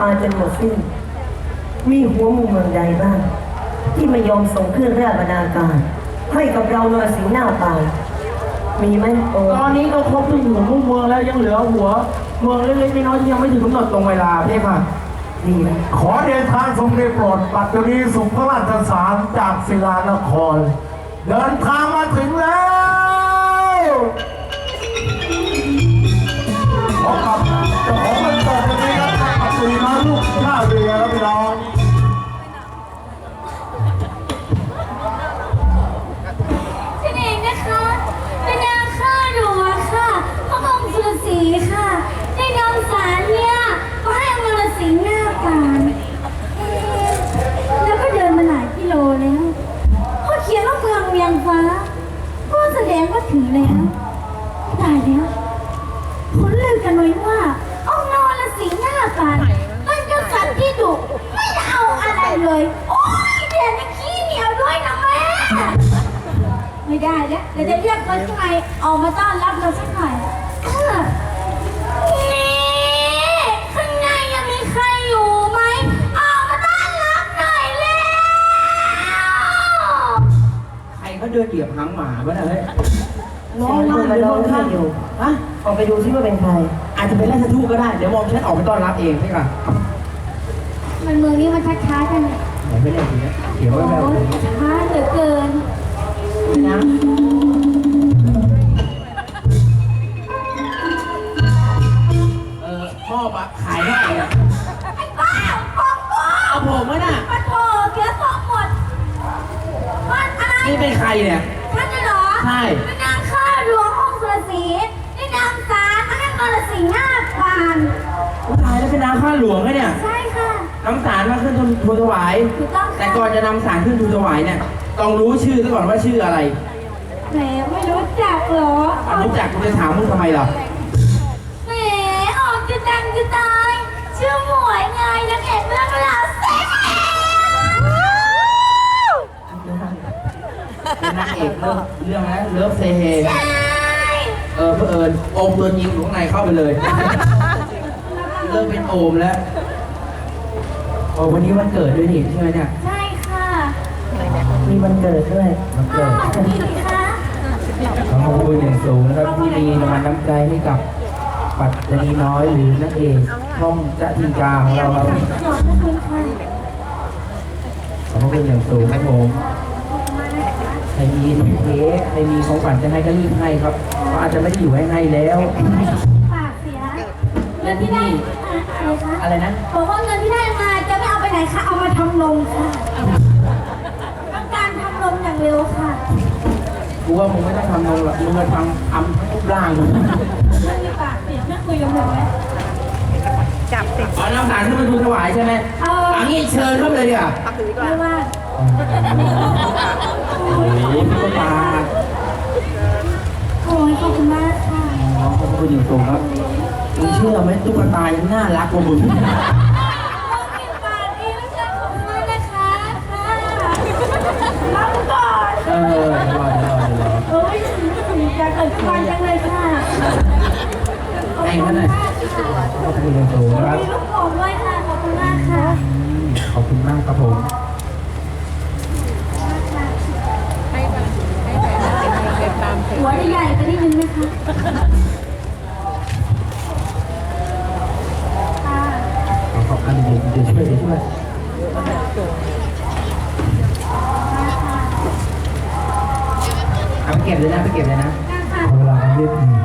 ปานจนหมดสิ้น มีหัวมุมเมืองใดบ้าง ที่ไม่ยอมส่งเครื่องราชบรรณาการ ให้กับเรานรสิงห์หน้าปานมีไหมโอ้ตอนนี้ก็ครบทุกหัวมุมเมืองแล้วยังเหลือหัว เมืองเล็กๆน้อยๆที่ยังไม่ถึงกำหนดตรงเวลาพี่ค่ะดีนะขอเดชทางทรงได้โปรดปัจจุบันส่งพระราชสารจากศิลานคร เดินทางมาถึงแล้ว แล้วตายแล้วคนลือกันไว้ว่าองค์นรสิงห์หน้าปานเป็นกษัตว์ที่ดุไม่เอาอะไรเลย โอ๊ยเดี๋ยวนี้ขี้เหนียวด้วยนะแม่ไม่ได้แล้วเดี๋ยวจะเรียกคนข้างในออกมาต้อนรับเราสักหน่อยเออนี่ข้างในยังมีใครอยู่ไหมออกมาต้อนรับหน่อยเร็วใครเขาเดินเหยียบหางหมาบ้างเฮ้ย น้องคนมาร้องเพลงอยู่ฮะออกไปดูซิว่าเป็นใคร อาจจะเป็นราชทูตก็ได้ เดี๋ยวมองฉันออกไปต้อนรับเองพี่ค่ะมันเมืองนี้มันช้าๆกันเนี่ยไหนไม่ได้ทีนี้เขียวโอ้ไว้แบบยช้าเหลือเกิน นะเออพ่อปะขายเท่าไหร่อะไอ้บ้าฟองฟองเอาผมไว้น่ะ มันโผล่เสียฟองหมดมันอะไรนี่เป็นใครเนี่ย ท่านน่ะเหรอใช่เป็นนาง ข้าหลวงองค์สุรศรีนี่นางสารพระนครศรีหน้าปานผู้ชายแล้วเป็นนางข้าหลวงไงเนี่ยใช่ค่ะน้ำสารมาขึ้นทูลถวาย ถูกต้องแต่ค่ะก่อนจะนำสารขึ้นทูลถวายเนี่ย ต้องรู้ชื่อซะก่อนว่าชื่ออะไรแหมไม่รู้จักเหรออะรู้จักกูจะถามมึงทำไมล่ะแหมออกจะดังจะตายชื่อหมวยไงนางเอกเรื่องราวแซ่บเป็นนางเอกเรื่องเรื่องนะเลิฟเซเฮ ใช่เออเผอิญโอมตัวจริงอยู่ข้างในเข้าไปเลย เริ่มเป็นโอมแล้วโอ้วันนี้วันเกิดด้วยนี่ใช่ไหมเนี่ยใช่ค่ะมีวันเกิดด้วยวันอ้าเกิวดนี่คะขอขอบคุณอย่างสูงนะครับที่มีรางวัลน้ำใจให้กับปัตตานีน้อยหรือนักเอกช่องจะทิงกาของเราครับขอบคุณค่ะขอบคุณอย่างสูงครับผม รมีเค้กใครมีของขวัญจะให้ก็รีบให้ครับเพราะอาจจะไม่ได้อยู่ให้ให้แล้ว ปากเสียเงินที่ได้อะไรคะอะไรนะ บอกว่าเงินที่ได้มาจะไม่เอาไปไหนคะเอามาทำนมค่ะต้องการทำนมอย่างเร็วค่ะกูว่ามึงไม่ต้องทำนมหรอกมึงมาทำทำรูปร่างมึงไม่มีปากเสียงไม่คุยกับผมไหมอ๋อน้ำสารขึ้นมาดูถวายใช่ไหมเอาอันนี้เชิญเข้าไปเลยดีกว่า ไม่ว่า โอ้ยพี่ก็มาโอ้ยขอบคุณมากค่ะน้องขอบคุณอย่างสูงครับมึงเชื่อไหมตุ๊กตายังน่ารักกว่ามึงโอ้ยปากดีแล้วค่ะขอบคุณมากนะคะค่ะรับก่อนเออรอเดี๋ยวรอเดี๋ยวรอโอ้ยอยากเกิดขึ้นมาจังเลยค่ะให้เขาหน่อยขอบคุณอย่างสูงครับมีลูกโป่งด้วยค่ะขอบคุณมากค่ะขอบคุณมากครับผม เอาไปเก็บเลยนะไปเก็บเลยนะ เวลาเรียบ